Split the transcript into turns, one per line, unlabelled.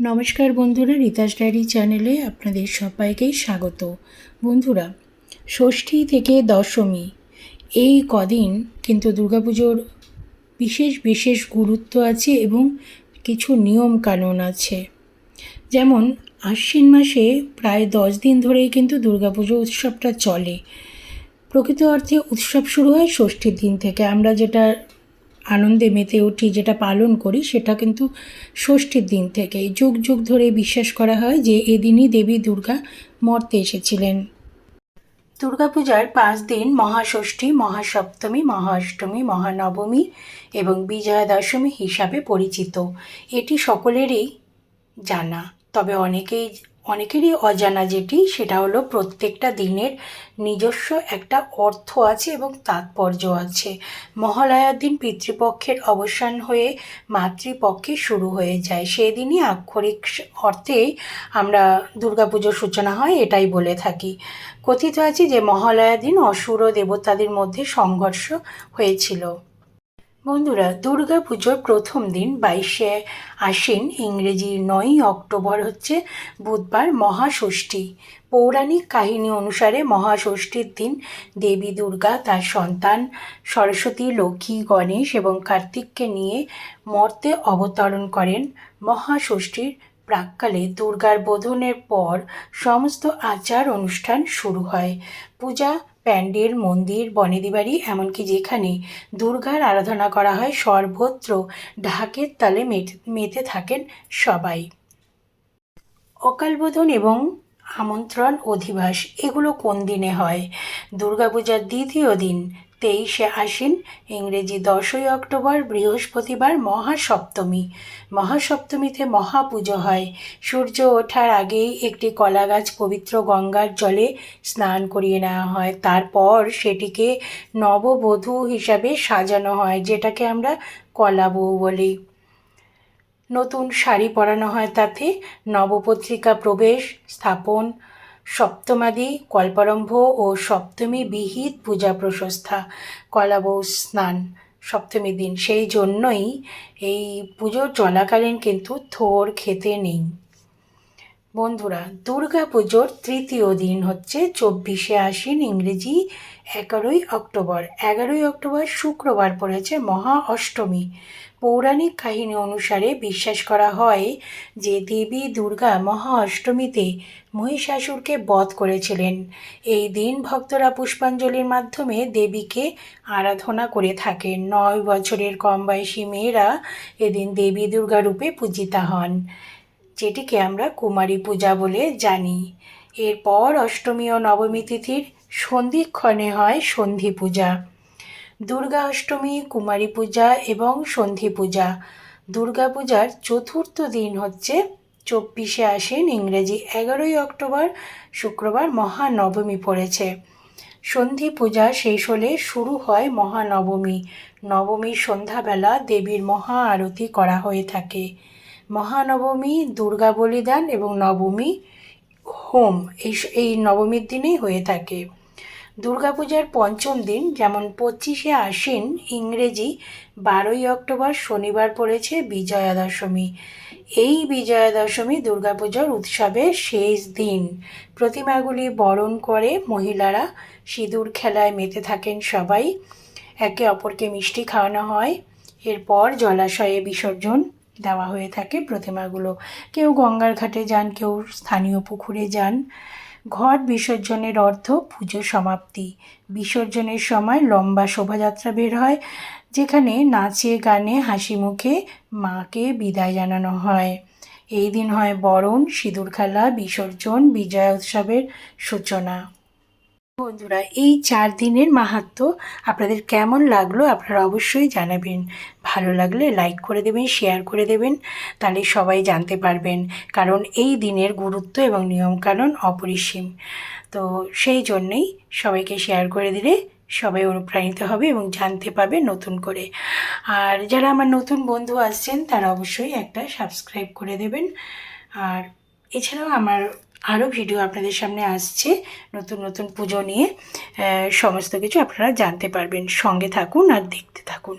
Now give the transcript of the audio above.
নমস্কার বন্ধুরা রিতাস ডায়েরি চ্যানেলে আপনাদের সবাইকেই স্বাগত। বন্ধুরা, ষষ্ঠী থেকে দশমী, এই কদিন কিন্তু দুর্গাপুজোর বিশেষ বিশেষ গুরুত্ব আছে এবং কিছু নিয়ম কানুন আছে। যেমন, আশ্বিন মাসে প্রায় দশ দিন ধরেই কিন্তু দুর্গাপুজো উৎসবটা চলে। প্রকৃত অর্থে উৎসব শুরু হয় ষষ্ঠীর দিন থেকে। আমরা যেটা আনন্দে মেতে উঠি, যেটা পালন করি, সেটা কিন্তু ষষ্ঠীর দিন থেকে যুগ যুগ ধরে বিশ্বাস করা হয় যে এদিনই দেবী দুর্গা মর্তে এসেছিলেন। দুর্গাপূজার পাঁচ দিন মহাষষ্ঠী, মহাসপ্তমী, মহাষ্টমী, মহানবমী এবং বিজয়া দশমী হিসাবে পরিচিত। এটি সকলেরই জানা। তবে অনেকেই অনেকেরই অজানা যেটি, সেটা হলো প্রত্যেকটা দিনের নিজস্ব একটা অর্থ আছে এবং তাৎপর্য আছে। মহালয়ার দিন পিতৃপক্ষের অবসান হয়ে মাতৃপক্ষে শুরু হয়ে যায়। সেই দিনই আক্ষরিক অর্থে আমরা দুর্গাপুজোর সূচনা হয়, এটাই বলে থাকি। কথিত আছে যে মহালয়ার দিন অসুর দেবতাদের মধ্যে সংঘর্ষ হয়েছিল। বন্ধুরা, দুর্গা পুজোর প্রথম দিন বাইশে আশ্বিন, ইংরেজি নয়ই অক্টোবর হচ্ছে বুধবার মহাষষ্ঠী। পৌরাণিক কাহিনী অনুসারে মহাষষ্ঠীর দিন দেবী দুর্গা, তার সন্তান সরস্বতী, লক্ষ্মী, গণেশ এবং কার্তিককে নিয়ে মর্তে অবতরণ করেন মহাষষ্ঠীর প্রাককালে। দুর্গার বোধনের পর সমস্ত আচার অনুষ্ঠান শুরু হয়। পূজা প্যান্ডেল, মন্দির বনেদি বাড়ি এমনকি যেখানে দুর্গার আরাধনা করা হয়, সর্বত্র ঢাকের তালে মেতে থাকেন সবাই। অকালবোধন এবং আমন্ত্রণ অধিবাস, এগুলো কোন দিনে হয়? দুর্গাপূজার দ্বিতীয় দিন তেইশে আশ্বিন, ইংরেজি দশই অক্টোবর, বৃহস্পতিবার মহাসপ্তমী। মহাসপ্তমীতে মহাপুজো হয়। সূর্য ওঠার আগেই একটি কলা গাছ পবিত্র গঙ্গার জলে স্নান করিয়ে নেওয়া হয়। তারপর সেটিকে নববধূ হিসাবে সাজানো হয়, যেটাকে আমরা কলা বউ বলি। নতুন শাড়ি পরানো হয় তাতে। নবপত্রিকা প্রবেশ, স্থাপন সপ্তমাদি, কল্পারম্ভ ও সপ্তমী বিহিত পূজা প্রশস্তা কলাবৌ স্নান, সপ্তমী দিন। সেই জন্যই এই পুজো চলাকালীন কিন্তু থোর খেতে নেই। বন্ধুরা, দুর্গা পুজোর তৃতীয় দিন হচ্ছে চব্বিশে আশ্বিন, ইংরেজি এগারোই অক্টোবর। এগারোই অক্টোবর শুক্রবার পড়েছে মহা অষ্টমী। পৌরাণিক কাহিনী অনুসারে বিশ্বাস করা হয় যে দেবী দুর্গা মহা অষ্টমীতে মহিষাসুরকে বধ করেছিলেন। এই দিন ভক্তরা পুষ্পাঞ্জলির মাধ্যমে দেবীকে আরাধনা করে থাকেন। নয় বছরের কম বয়সী মেয়েরা এদিন দেবী দুর্গা রূপে পূজিতা হন। যেটিকে আমরা কুমারী পূজা বলে জানি। এরপর অষ্টমী ও নবমী তিথির সন্ধিক্ষণে হয় সন্ধি পূজা। দুর্গা অষ্টমী, কুমারী পূজা এবং সন্ধি পূজা। দুর্গা পূজার চতুর্থ দিন হচ্ছে চব্বিশে আসেন ইংরেজি এগারোই অক্টোবর, শুক্রবার মহানবমী পড়েছে। সন্ধি পূজা শেষ হলে শুরু হয় মহানবমী। নবমীর সন্ধ্যাবেলা দেবীর মহা আরতি করা হয়ে থাকে। মহানবমী, দুর্গা বলিদান এবং নবমী হোম। এই এই নবমীর দিনেই হয়ে থাকে। দুর্গাপূজার পঞ্চম দিন, যেমন পঁচিশে আশ্বিন, ইংরেজি, বারোই অক্টোবর, শনিবার পড়েছে বিজয়া দশমী এই বিজয়া দশমী দুর্গাপূজার উৎসবের শেষ দিন। প্রতিমাগুলি বরণ করে মহিলারা সিঁদুর খেলায় মেতে থাকেন সবাই। একে অপরকে মিষ্টি খাওয়ানো হয়। এরপর জলাশয়ে বিসর্জন। দেওয়া হয়ে থাকে প্রতিমাগুলো। কেউ গঙ্গার ঘাটে যান, কেউ স্থানীয় পুকুরে যান। ঘট বিসর্জনের অর্থ পুজো সমাপ্তি। বিসর্জনের সময় লম্বা শোভাযাত্রা বের হয়, যেখানে নাচে, গানে, হাসি মুখে মাকে বিদায় জানানো হয়। এই দিন হয় বরণ সিঁদুর খেলা বিসর্জন, বিজয়া উৎসবের সূচনা। বন্ধুরা, এই চার দিনের মাহাত্ম আপনাদের কেমন লাগল আপনারা অবশ্যই জানাবেন। ভালো লাগলে লাইক করে দেবেন, শেয়ার করে দেবেন, তাহলে সবাই জানতে পারবেন কারণ এই দিনের গুরুত্ব এবং নিয়মকানুন অপরিসীম। তো সেই জন্যেই সবাইকে শেয়ার করে দিলে সবাই অনুপ্রাণিত হবে এবং জানতে পাবে নতুন করে। আর যারা আমার নতুন বন্ধু আসছেন, তারা অবশ্যই একটা সাবস্ক্রাইব করে দেবেন। আর এছাড়াও আমার আরও ভিডিও আপনাদের সামনে আসছে, নতুন নতুন পুজো নিয়ে সমস্ত কিছু আপনারা জানতে পারবেন। সঙ্গে থাকুন আর দেখতে থাকুন।